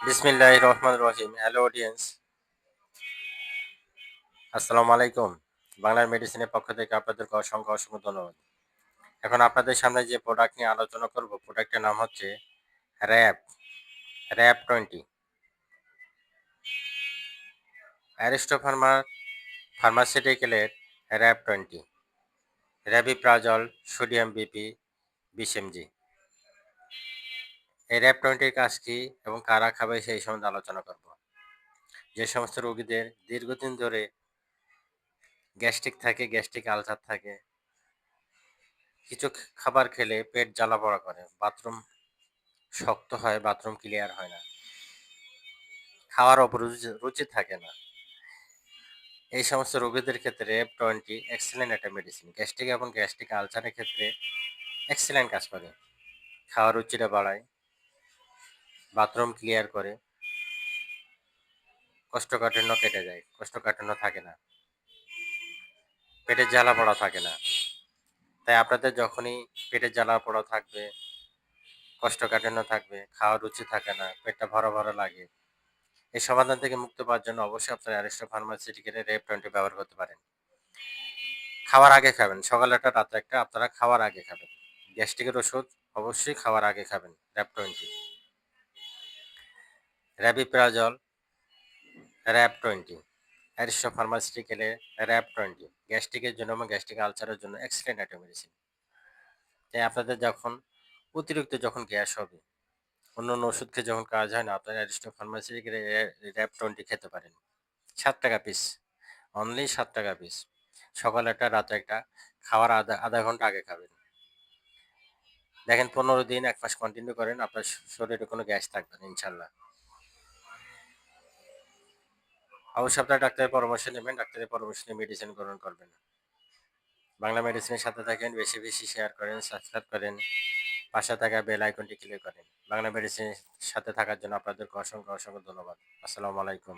বিসমিল্লাহ রহমান রহিম। Hello audience আসসালামু আলাইকুম। বাংলার মেডিসিনের পক্ষ থেকে আপনাদেরকে অসংখ্য অসংখ্য ধন্যবাদ। এখন আপনাদের সামনে যে প্রোডাক্ট নিয়ে আলোচনা করব প্রোডাক্টের নাম হচ্ছে rap rap twenty Aristo Pharma ফার্মাসিউটিক্যালের Rap twenty rabeprazole sodium BP বিশ এমজি এই র্যাপ টোয়েন্টির কাজ কী এবং কারা খাবে সেই সম্বন্ধে আলোচনা করব। যে সমস্ত রোগীদের দীর্ঘদিন ধরে গ্যাস্ট্রিক থাকে গ্যাস্ট্রিক আলসার থাকে, কিছু খাবার খেলে পেট জ্বালা পড়া করে বাথরুম শক্ত হয় বাথরুম ক্লিয়ার হয় না, খাওয়ার ওপর রুচি থাকে না। এই সমস্ত রোগীদের ক্ষেত্রে রেপ টোয়েন্টি এক্সেলেন্ট একটা মেডিসিন গ্যাস্ট্রিক এবং গ্যাস্ট্রিক আলসারের ক্ষেত্রে এক্সেলেন্ট কাজ করে। খাওয়ার রুচিটা বাড়ায়। বাথরুম ক্লিয়ার করে। কোষ্ঠকাঠিন্য কেটে যায় কোষ্ঠকাঠিন্য থাকে না। পেটের জ্বালা পড়া থাকে না। তাই আপনাদের যখনই পেটের জ্বালা পড়া থাকবে কোষ্ঠকাঠিন্য থাকবে, খাওয়ার রুচি থাকে না, পেটটা ভরা ভরা লাগে, এই সমাধান থেকে মুক্ত পাওয়ার জন্য অবশ্যই আপনারা অ্যারিস্টো ফার্মাসিউটিক্যালের রেপ টোয়েন্টি ব্যবহার করতে পারেন। খাওয়ার আগে খাবেন, সকালে একটা রাতে একটা, আপনারা খাওয়ার আগে খাবেন। গ্যাস্ট্রিকের ওষুধ অবশ্যই খাওয়ার আগে খাবেন Rap twenty rabeprazole Rap twenty Aristo ফার্মাসিউটিক্যালের rap twenty গ্যাস্ট্রিকের জন্য এবং গ্যাস্ট্রিক আলসারের জন্য এক্সেলেন্ট একটা মেডিসিন। তাই আপনাদের যখন অতিরিক্ত যখন গ্যাস হবে, অন্য অন্য ওষুধ খেয়ে যখন কাজ হয় না, আপনারা অ্যারিস্টো ফার্মাসিউটিক্যালের র্যাপ টোয়েন্টি খেতে পারেন। সাত টাকা পিস অনলি সাত টাকা পিস সকালে একটা, রাতে একটা, খাওয়ার আধা আধা ঘণ্টা আগে খাবেন। দেখেন পনেরো দিন, এক মাস কন্টিনিউ করেন, আপনার শরীরে কোনো গ্যাস থাকবে না, ইনশাল্লাহ। অবশ্যই আপনার ডাক্তারের পরামর্শ নেবেন, ডাক্তারের পরামর্শ নিয়ে মেডিসিন গ্রহণ করবেন। বাংলা মেডিসিনের সাথে থাকেন, বেশি বেশি শেয়ার করেন সাবস্ক্রাইব করেন, পাশে থাকা বেল আইকনটি ক্লিক করেন। বাংলা মেডিসিনের সাথে থাকার জন্য আপনাদেরকে অসংখ্য অসংখ্য ধন্যবাদ। আসসালামু আলাইকুম।